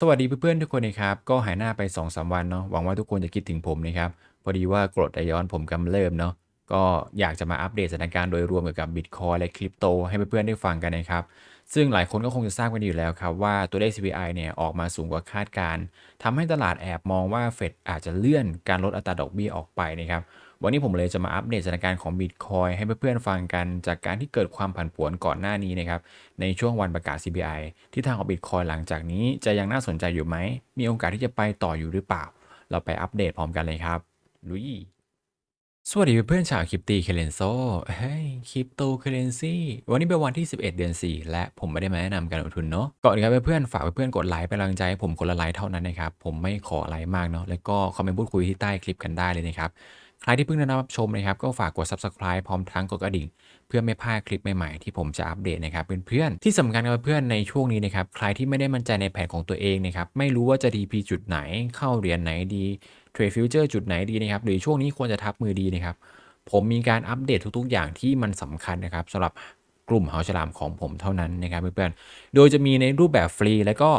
สวัสดีเพื่อนๆทุกคนนะครับ ก็หายหน้าไป2อสวันเนาะหวังว่าทุกคนจะคิดถึงผมนะครับ พอดีว่ากรดไอย้อนผมกำเริ่มเนาะก็อยากจะมาอัปเดตสถานการณ์โดยรวมเกี่ยวกับบิตคอยและคริปโตให้เพื่อนๆได้ฟังกันนะครับ ซึ่งหลายคนก็คงจะทราบกันอยู่แล้วครับว่าตัวเลข CPI เนี่ยออกมาสูงกว่าคาดการทำให้ตลาดแอบมองว่าเฟดอาจจะเลื่อนการลดอัตราดอกเบี้ยออกไปนะครับวันนี้ผมเลยจะมาอัปเดตสถานการณ์ของ Bitcoin ให้เพื่อนๆฟังกัน จากการที่เกิดความผันผวนก่อนหน้านี้นะครับในช่วงวันประกาศ CPI ที่ทางของ Bitcoin หลังจากนี้จะยังน่าสนใจอยู่ไหมมีโอกาสที่จะไปต่ออยู่หรือเปล่า เราไปอัปเดตพร้อมกันเลยครับลุย สวัสดีเพื่อนๆชาวคริปตีเคเลนโซเฮ้ยคริปโตเคเลนซีวันนี้เป็นวันที่ 11 เดือน 4 และผมไม่ได้มาแนะนำการลงทุนเนาะก่อนอื่นครับเพื่อนๆฝากเพื่อนๆกดไลค์เป็นกำลังใจให้ผมคนละไลค์เท่านั้นนะครับ ผมไม่ขออะไรมากเนาะแล้วก็คอมเมนต์พูดคุยที่ใต้คลิปกันได้เลยนะครับ ใครที่เพิ่งได้รับชมนะครับ ก็ฝากกด subscribe พร้อมทั้งกดกระดิ่ง เพื่อไม่พลาดคลิปใหม่ๆที่ผมจะอัปเดตนะครับเพื่อนๆที่สำคัญครับเพื่อนในช่วงนี้นะครับใครที่ไม่ได้มั่นใจในแผนของตัวเองนะครับไม่รู้ว่าจะ DP จุดไหนเข้าเหรียญไหนดีเทรดฟิวเจอร์จุดไหนดีนะครับหรือช่วงนี้ควรจะทับมือดีนะครับผมมีการอัปเดตทุกๆ อย่างที่มันสำคัญนะครับสำหรับกลุ่มเฮาฉลามของผมเท่านั้นนะครับเพื่อนๆโดยจะมีในรูปแบบฟรีแล้วก็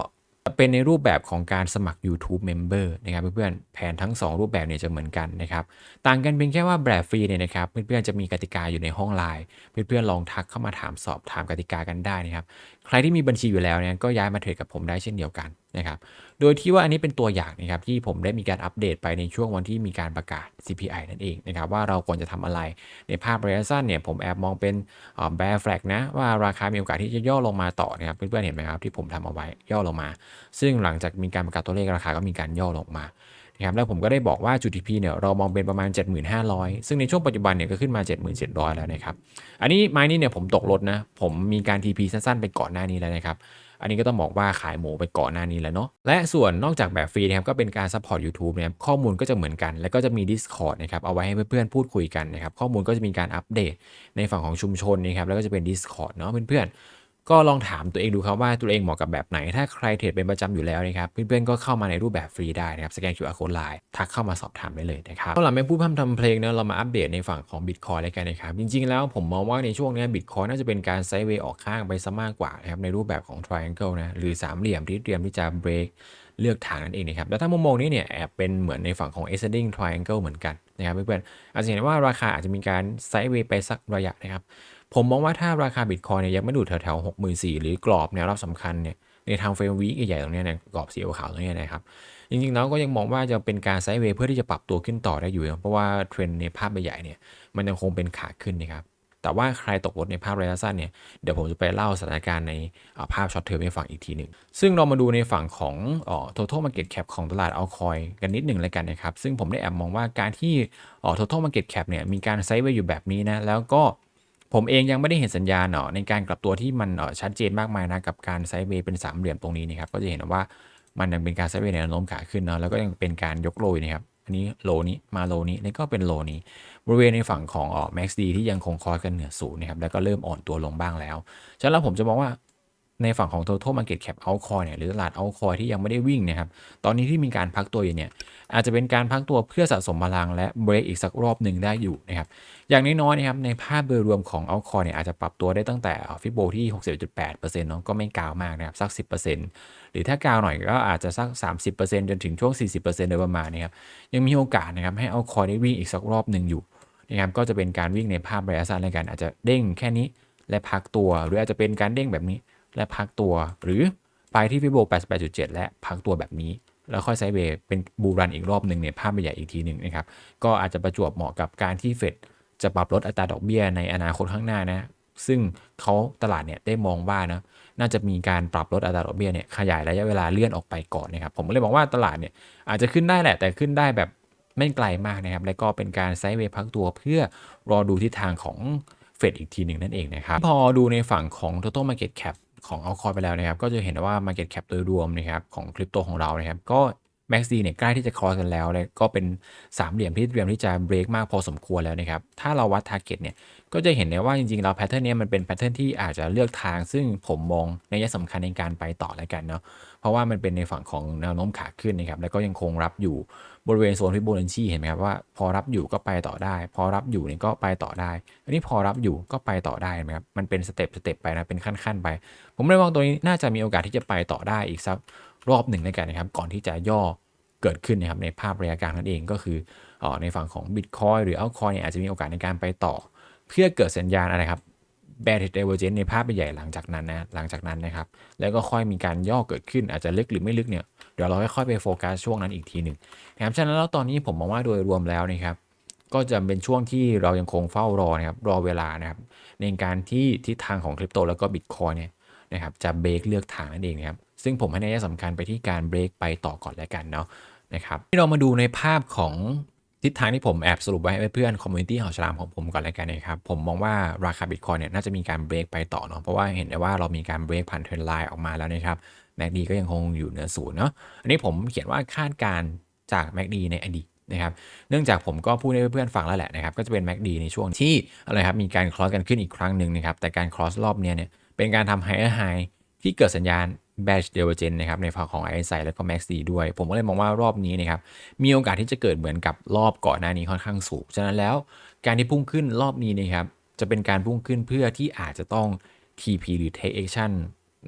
เป็นในรูปแบบของการสมัคร YouTube Member นะครับเพื่อนๆแผนทั้ง 2 รูปแบบเนี่ยจะเหมือนกันนะครับต่างกันเพียงแค่ว่าแบบฟรีเนี่ยนะครับเพื่อนๆจะมีกติกาอยู่ในห้องไลน์เพื่อนๆลองทักเข้ามาถามสอบถามกติกากันได้นะครับใครที่มีบัญชีอยู่แล้วเนี่ยก็ย้ายมาเทรดกับผมได้เช่นเดียวกันนะครับ โดยที่ว่าอันนี้เป็นตัวอย่างนะครับที่ผมได้มีการอัปเดตไปในช่วงวันที่มีการประกาศ CPI นั่นเองนะครับว่าเราควรจะทำอะไรในภาพระยะสั้นเนี่ยผมแอบมองเป็นแบร์แฟลกนะว่าราคามีโอกาสที่จะย่อลงมาต่อนะครับเพื่อนๆเห็นไหมครับที่ผมทำเอาไว้ย่อลงมา ซึ่งหลังจากมีการประกาศตัวเลขราคาก็มีการย่อลงมานะครับแล้วผมก็ได้บอกว่าจุด TP เนี่ยเรามองเป็นประมาณ 75,000 ซึ่งในช่วงปัจจุบันเนี่ยก็ขึ้นมา 77,000 แล้วนะครับ อันนี้ไม้นี้เนี่ยผมตกรถนะ ผมมีการ TP สั้นๆ ไปก่อนหน้านี้แล้วนะครับ อันนี้ก็ต้องบอกว่าขายหมูไปก่อนหน้านี้แล้วเนาะและส่วนนอกจากแบบฟรีนะครับก็เป็นการซัพพอร์ต YouTube นะครับข้อมูลก็จะเหมือนกัน แล้วก็จะมี Discord นะครับเอาไว้ให้เพื่อนๆพูดคุยกันนะครับข้อมูลก็จะมีการอัปเดตในฝั่งของชุมชนนะครับแล้วก็จะเป็น Discord เนาะเพื่อนๆ ก็ลองถามตัวเองดูครับว่าตัวเองเหมาะกับแบบไหน ถ้าใครเทรดเป็นประจำอยู่แล้วนะครับ เพื่อนๆก็เข้ามาในรูปแบบฟรีได้นะครับ สแกน QR code ไลน์ทักเข้ามาสอบถามได้เลยนะครับหลังไม่พูดพร่ำทำเพลงเนะเรามาอัปเดตในฝั่งของ Bitcoin เลยกันนะครับ จริงๆ แล้วผมมองว่าในช่วงนี้ Bitcoin น่าจะเป็นการไซด์เวย์ออกข้างไปซะมากกว่านะครับในรูปแบบของ triangle นะหรือสามเหลี่ยมที่เตรียมที่จะ break เลือกทางนั่นเองนะครับ แล้วถ้ามุมมองนี้เนี่ยแอบเป็นเหมือนในฝั่งของ ascending triangle เหมือนกันนะครับเพื่อนๆอาจจะเห็นว่าราคาอาจจะมีการไซด์เวย์ไปสักระยะนะครับ ผมมองว่าถ้าราคาบิตคอยเนี่ยยังไม่ดูดแถวๆหกหมื่นสี่หรือกรอบแนวรับสำคัญเนี่ยในทางเฟรมวีคใหญ่ๆตรงนี้เนี่ยกรอบสีขาวตรงนี้นะครับ จริงๆแล้วก็ยังมองว่าจะเป็นการไซด์เวย์เพื่อที่จะปรับตัวขึ้นต่อได้อยู่ เพราะว่าเทรนในภาพใหญ่เนี่ยมันยังคงเป็นขาขึ้นนะครับแต่ว่าใครตกรถในภาพระยะสั้นเนี่ยเดี๋ยวผมจะไปเล่าสถานการณ์ในภาพช็อตเทอมให้ฟังอีกทีหนึ่ง ซึ่งเรามาดูในฝั่งของอ total market cap ของตลาดเอาคอยกันนิดหนึ่งเลยกันนะครับ ซึ่งผมได้แอบมองว่าการที่ total market cap เนี่ยมีการไซด์เวย์อยู่แบบนี้นะแล้วก็ ผมเองยังไม่ได้เห็นสัญญาณเนาะในการกลับตัวที่มันชัดเจนมากมายนะกับการไซด์เวย์เป็นสามเหลี่ยมตรงนี้นะครับก็จะเห็นว่ามันยังเป็นการไซด์เวย์ในแนวโน้มขาขึ้นเนาะแล้วก็ยังเป็นการยกโลยนะครับอันนี้โลนี้มาโลนี้นี่ก็เป็นโลนี้ บริเวณในฝั่งของอ๋อ MACD ที่ยังคงคอยกันเหนือศูนย์นะครับแล้วก็เริ่มอ่อนตัวลงบ้างแล้วฉะนั้นแล้วผมจะมองว่า ในฝั่งของ total market cap altcoin เนี่ยหรือ ตลาด altcoin ที่ยังไม่ได้วิ่งนะครับ ตอนนี้ที่มีการพักตัวอยู่เนี่ยอาจจะเป็นการพักตัวเพื่อสะสมพลังและเบรกอีกสักรอบหนึ่งได้อยู่นะครับ อย่างน้อยๆนะครับในภาพโดยรวมของ altcoin เนี่ยอาจจะปรับตัวได้ตั้งแต่ฟิโบที่ 61.8%เนาะก็ไม่กาวมากนะครับสัก 10%หรือถ้ากาวหน่อยก็อาจจะสัก 30%จนถึงช่วง 40%โดยประมาณนะครับยังมีโอกาสนะครับให้ altcoin ได้วิ่งอีกสักรอบหนึ่งอยู่นะครับก็จะเป็นการวิ่งในภาพระยะสั้นในการอาจจะเด้งแค่นี้และพักตัวหรืออาจจะเป็นการเด้งแบบนี้ และพักตัว หรือไปที่ฟิโบ 88.7 และพักตัวแบบนี้ แล้วค่อยไซด์เวย์เป็นบูรันอีกรอบหนึ่งในภาพใหญ่อีกทีหนึ่งนะครับ ก็อาจจะประจวบเหมาะกับการที่เฟดจะปรับลดอัตราดอกเบี้ยในอนาคตข้างหน้านะ ซึ่งเขาตลาดเนี่ยได้มองว่านะน่าจะมีการปรับลดอัตราดอกเบี้ยเนี่ยขยายระยะเวลาเลื่อนออกไปก่อนนะครับ ผมก็เลยมองว่าตลาดเนี่ยอาจจะขึ้นได้แหละ แต่ขึ้นได้แบบไม่ไกลมากนะครับ และก็เป็นการไซด์เวย์พักตัวเพื่อรอดูทิศทางของเฟดอีกทีหนึ่งนั่นเองนะครับ พอดูในฝั่งของ total market cap ของเอาคอยไปแล้วนะครับ ก็จะเห็นว่า Market Cap โดยรวมนะครับของคริปโตของเรานะครับ ก็ MACD เนี่ยใกล้ที่จะคอสกันแล้วเลยก็เป็นสามเหลี่ยมที่เตรียมที่จะเบรกมากพอสมควรแล้วนะครับ ถ้าเราวัด Target เนี่ย ก็จะเห็นได้ว่าจริงๆเราแพทเทิร์นนี้มันเป็นแพทเทิร์นที่อาจจะเลือกทาง ซึ่งผมมองในยะสำคัญในการไปต่อแล้วกันเนาะเพราะว่ามันเป็นในฝั่งของแนวโน้มขาขึ้นนะครับแล้วก็ยังคงรับอยู่บริเวณโซนฟิโบนัชชีเห็นไหมครับว่าพอรับอยู่ก็ไปต่อได้ พอรับอยู่เนี่ยก็ไปต่อได้ อันนี้พอรับอยู่ก็ไปต่อได้ไหมครับมันเป็นสเต็ปสเต็ปไปนะเป็นขั้นๆไป ผมเลยมองตัวนี้น่าจะมีโอกาสที่จะไปต่อได้อีกสักรอบหนึ่งแล้วกันนะครับ ก่อนที่จะย่อเกิดขึ้นนะครับในภาพระยะกลางนั่นเองก็คืออในฝั่งของ Bitcoin หรือ Altcoin เนี่ยอาจจะมีโอกาสในการไปต่อ เพื่อเกิดสัญญาณอะไรครับ bearish divergence ในภาพใหญ่หลังจากนั้นนะหลังจากนั้นนะครับ แล้วก็ค่อยมีการย่อเกิดขึ้นอาจจะลึกหรือไม่ลึกเนี่ย ดี๋ยวเราค่อยๆไปโฟกัสช่วงนั้นอีกทีหนึ่งนะครับฉะนั้นแล้วตอนนี้ผมมองว่าโดยรวมแล้วนะครับ ก็จะเป็นช่วงที่เรายังคงเฝ้ารอนะครับรอเวลานะครับในการที่ทิศทางของคริปโตแล้วก็บิตคอยเนี่ยนะครับจะเบรกเลือกทางนั่นเองนะครับซึ่งผมให้นัยสำคัญไปที่การเบรกไปต่อก่อนแล้วกันเนาะนะครับที่เรามาดูในภาพของทิศทางที่ผมแอบสรุปไว้ให้เพื่อนคอมมูนิตี้หอฉลามของผมก่อนแล้วกันนะครับ ผมมองว่าราคาบิตคอยเนี่ยน่าจะมีการเบรกไปต่อเนาะเพราะว่าเห็นได้ว่าเรามีการเบรกผ่านเทรนไลน์ออกมาแล้วนะครับ แม c d ก็ยังคงอยู่เหนือศูนย์เนาะอันนี้ผมเขียนว่าคาดการจาก m a c d ในอดีตนะครับเนื่องจากผมก็พูดให้เพื่อนๆฟังแล้วแหละนะครับก็จะเป็น MACD ในช่วงที่อะไรครับมีการคลอสกันขึ้นอีกครั้งหนึ่งนะครับแต่การคลอสรอบเนี้ยเนี่ยเป็นการทำ higher high ที่เกิดสัญญาณ bearish d i v e r g e n นะครับในฝั่งของ RSI แล้วก็ MACD ด้วย ผมก็เลยมองว่ารอบนี้นะครับมีโอกาสที่จะเกิดเหมือนกับรอบก่อนหน้านี้ค่อนข้างสูง ฉะนั้นแล้วการที่พุ่งขึ้นรอบนี้นะครับจะเป็นการพุ่งขึ้นเพื่อที่อาจจะต้อง TP หรือ take action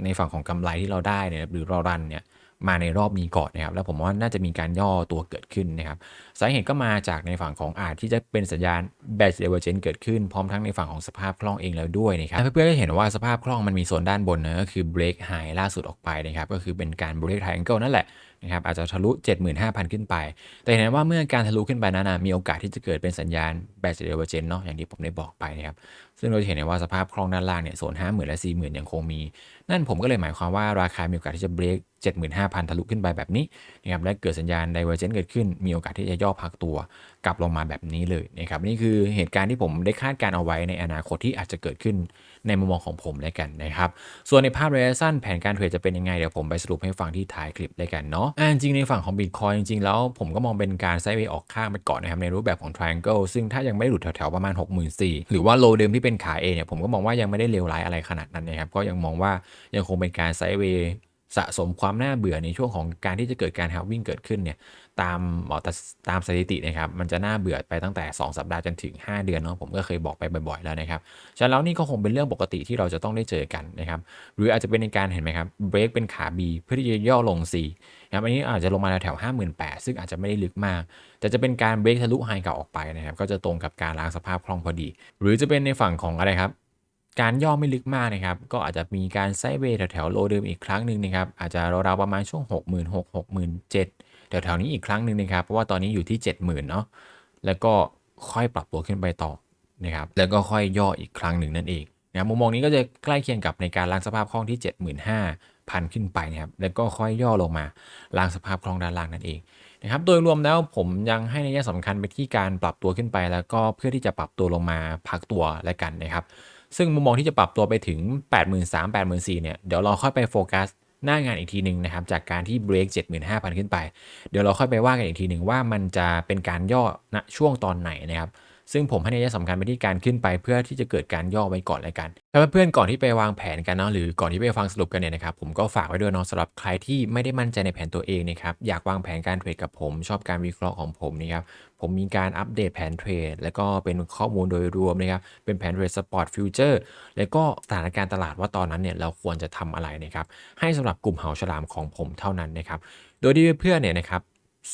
ในฝั่งของกำไรที่เราได้เนี่ยหรือเรารันเนี่ยมาในรอบนี้ก่อนนะครับแล้วผมว่าน่าจะมีการย่อตัวเกิดขึ้นนะครับสาเหตุก็มาจากในฝั่งของอาจที่จะเป็นสัญญาณ bearish divergence เกิดขึ้นพร้อมทั้งในฝั่งของสภาพคล่องเองแล้วด้วยนะครับเพื่อนๆก็เห็นว่าสภาพคล่องมันมีโซนด้านบนนะก็คือ break high ล่าสุดออกไปนะครับก็คือเป็นการ break triangle นั่นแหละ นะครับอาจจะทะลุ 75,000 ขึ้นไป แต่เห็นว่าเมื่อการทะลุขึ้นไปนั้นมีโอกาสที่จะเกิดเป็นสัญญาณ bearish divergence เนาะอย่างที่ผมได้บอกไปนะครับซึ่งเราจะเห็นว่าสภาพคล่องด้านล่างเนี่ยโซน50,000 และ 40,000 ยังคงมี นั่นผมก็เลยหมายความว่าราคามีโอกาสที่จะ break 75,000 ทะลุขึ้นไปแบบนี้นะครับและเกิดสัญญาณไดเวเจนเกิดขึ้นมีโอกาสที่จะย่อพักตัว กลับลงมาแบบนี้เลยนะครับนี่คือเหตุการณ์ที่ผมได้คาดการเอาไว้ในอนาคตที่อาจจะเกิดขึ้นในมุมมองของผมแล้วกันนะครับส่วนในภาพระยะสั้นแผนการเทรดจะเป็นยังไงเดี๋ยวผมไปสรุปให้ฟังที่ท้ายคลิปเลยกันเนาะอ่าจริงในฝั่งของ Bitcoin จริงๆแล้วผมก็มองเป็นการไซด์เวย์ออกข้างไปก่อนนะครับในรูปแบบของ triangle ซึ่งถ้ายังไม่หลุดแถวๆประมาณ 64,000หรือว่าโลเดิมที่เป็นขา A เนี่ยผมก็มองว่ายังไม่ได้เลวร้ายอะไรขนาดนั้นนะครับก็ยังมองว่ายังคงเป็นการไซด์เวย์ สะสมความน่าเบื่อในช่วงของการที่จะเกิดการฮาวิ่งเกิดขึ้นเนี่ยตามหมอตามสถิตินะครับมันจะน่าเบื่อไปตั้งแต่ 2 สัปดาห์จนถึง 5 เดือนเนาะผมก็เคยบอกไปบ่อยๆแล้วนะครับฉะนั้นแล้วนี่ก็คงเป็นเรื่องปกติที่เราจะต้องได้เจอกันนะครับหรืออาจจะเป็นในการเห็นไหมครับเบรกเป็นขา B เพื่อที่จะย่อลง C นะครับอันนี้อาจจะลงมาแถวๆ58,000ซึ่งอาจจะไม่ได้ลึกมาก แต่จะเป็นการเบรกทะลุไฮเก่าออกไปนะครับก็จะตรงกับการล้างสภาพคล่องพอดี หรือจะเป็นในฝั่งของอะไรครับ การย่อไม่ลึกมากนะครับ ก็อาจจะมีการไซด์เวย์แถวๆโลเดิมอีกครั้งหนึ่งนะครับ อาจจะราวๆประมาณช่วง 6 6 0 0 0 6 67,000แถวๆนี้อีกครั้งหนึ่งนะครับ เพราะว่าตอนนี้อยู่ที่ 70,000เนาะ แล้วก็ค่อยปรับตัวขึ้นไปต่อนะครับ แล้วก็ค่อยย่ออีกครั้งหนึ่งนั่นเองนะครับมุมมองนี้ก็จะใกล้เคียงกับในการล้างสภาพคล่องที่ 75,000 ขึ้นไปนะครับ แล้วก็ค่อยย่อลงมาล้างสภาพคล่องด้านล่างนั่นเองนะครับ โดยรวมแล้วผมยังให้นัยสำคัญไปที่การปรับตัวขึ้นไป แล้วก็เพื่อที่จะปรับตัวลงมาพักตัวและกันนะครับ ซึ่งมุมมองที่จะปรับตัวไปถึง 83,000 84,000เนี่ยเดี๋ยวเราค่อยไปโฟกัสหน้างานอีกทีหนึ่งนะครับจากการที่เบรก75,000 ขึ้นไป เดี๋ยวเราค่อยไปว่ากันอีกทีหนึ่งว่ามันจะเป็นการย่อณช่วงตอนไหนนะครับ ซึ่งผมให้นัยสำคัญไปที่การขึ้นไปเพื่อที่จะเกิดการย่อไว้ก่อนแล้วกันถ้าเพื่อนๆก่อนที่ไปวางแผนกันเนาะหรือก่อนที่ไปฟังสรุปกันเนี่ยนะครับผมก็ฝากไว้ด้วยเนาะสำหรับใครที่ไม่ได้มั่นใจในแผนตัวเองนะครับอยากวางแผนการเทรดกับผม ชอบการวิเคราะห์ของผมนะครับผมมีการอัปเดตแผนเทรดแล้วก็เป็นข้อมูลโดยรวมนะครับเป็นแผนเทรดสปอร์ตฟิวเจอร์แล้วก็สถานการณ์ตลาดว่าตอนนั้นเนี่ยเราควรจะทำอะไรนะครับให้สำหรับกลุ่มเหาฉลามของผมเท่านั้นนะครับโดยที่เพื่อนเนี่ยนะครับ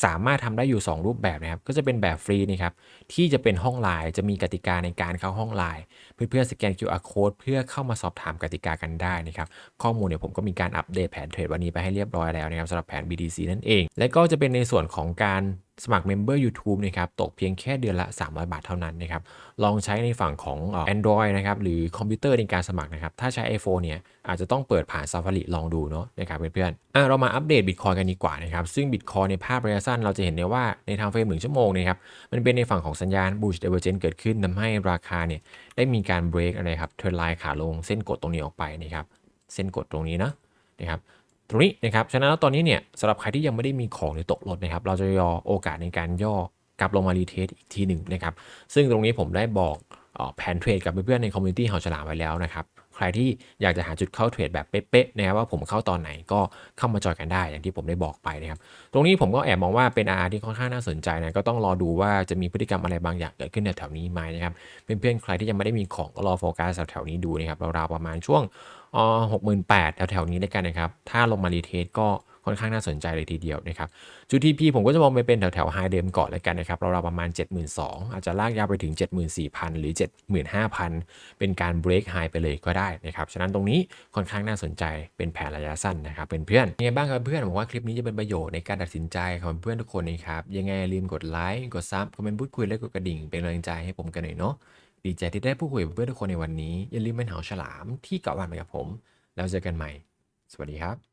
สามารถทำได้อยู่ 2 รูปแบบนะครับ ก็จะเป็นแบบฟรีนี่ครับ ที่จะเป็นห้องไลน์จะมีกติกาในการเข้าห้องไลน์เพื่อๆสแกน QR code เพื่อเข้ามาสอบถามกติกากันได้นะครับ ข้อมูลเนี่ยผมก็มีการอัปเดตแผนเทรดวันนี้ไปให้เรียบร้อยแล้วนะครับสำหรับแผน BDC นั่นเอง และก็จะเป็นในส่วนของการ สมัครเมมเบอร์ u t u b e นะครับตกเพียงแค่เดือนละ 300 บาทเท่านั้นนะครับลองใช้ในฝั่งของเอ่อ Android นะครับหรือคอมพิวเตอร์ในการสมัครนะครับถ้าใช้ iPhone เนี่ยอาจจะต้องเปิดผ่าน Safari ลองดูเนาะนะครับเพื่อนๆอะเรามาอัปเดต Bitcoin กันดีกว่านะครับซึ่ง Bitcoin ในภาพระยะสั้นเราจะเห็นได้ว่าในทางเฟรมหนึ่งชั่วโมงนะครับมันเป็นในฝั่งของสัญญาณ bullish divergence เกิดขึ้นทำให้ราคาเนี่ยได้มีการ break อะไรครับเทรนไลน์ขาลงเส้นกดตรงนี้ออกไปนะครับเส้นกดตรงนี้นะนะครับ ตรงนี้นะครับ ฉะนั้นแล้วตอนนี้เนี่ยสำหรับใครที่ยังไม่ได้มีของหรือตกรถนะครับ เราจะยอโอกาสในการย่อกลับลงมารีเทสอีกทีหนึ่งนะครับ ซึ่งตรงนี้ผมได้บอกแผนเทรดกับเพื่อนๆในคอมมูนิตี้เฮาฉลามไว้แล้วนะครับ ใครที่อยากจะหาจุดเข้าเทรดแบบเป๊ะๆนะครับว่าผมเข้าตอนไหนก็เข้ามาจอยกันได้อย่างที่ผมได้บอกไปนะครับตรงนี้ผมก็แอบมองว่าเป็น R ที่ค่อนข้างน่าสนใจนะก็ต้องรอดูว่าจะมีพฤติกรรมอะไรบางอย่างเกิดขึ้นแถวๆนี้ไหมนะครับเพื่อนๆใครที่ยังไม่ได้มีของก็รอโฟกัสแถวๆนี้ดูนะครับราวๆประมาณช่วงอ๋อหกหมื่นแปดแถวๆนี้ด้วยกันนะครับถ้าลงมารีเทสก็ ค่อนข้างน่าสนใจเลยทีเดียวนะครับจุด TP ผมก็จะมองไปเป็นแถวแถวไฮเดิมก่อนเลยกันนะครับเราๆประมาณ 72,000 อาจจะลากยาวไปถึง 74,000 หรือ 75,000 เป็นการ break high ไปเลยก็ได้นะครับฉะนั้นตรงนี้ค่อนข้างน่าสนใจเป็นแผนระยะสั้นนะครับเป็นเพื่อนยังไงบ้างครับเพื่อนผมว่าคลิปนี้จะเป็นประโยชน์ในการตัดสินใจของเพื่อนทุกคนนะครับยังไงลืมกดไลค์กดซับคอมเมนต์พูดคุยและกดกระดิ่งเป็นกำลังใจให้ผมกันหน่อยเนาะดีใจที่ได้พูดคุยกับเพื่อนทุกคนในวันนี้ อย่าลืมเป็นหาฉลามที่เกาะวันไปกับผม แล้วเจอกันใหม่ สวัสดีครับ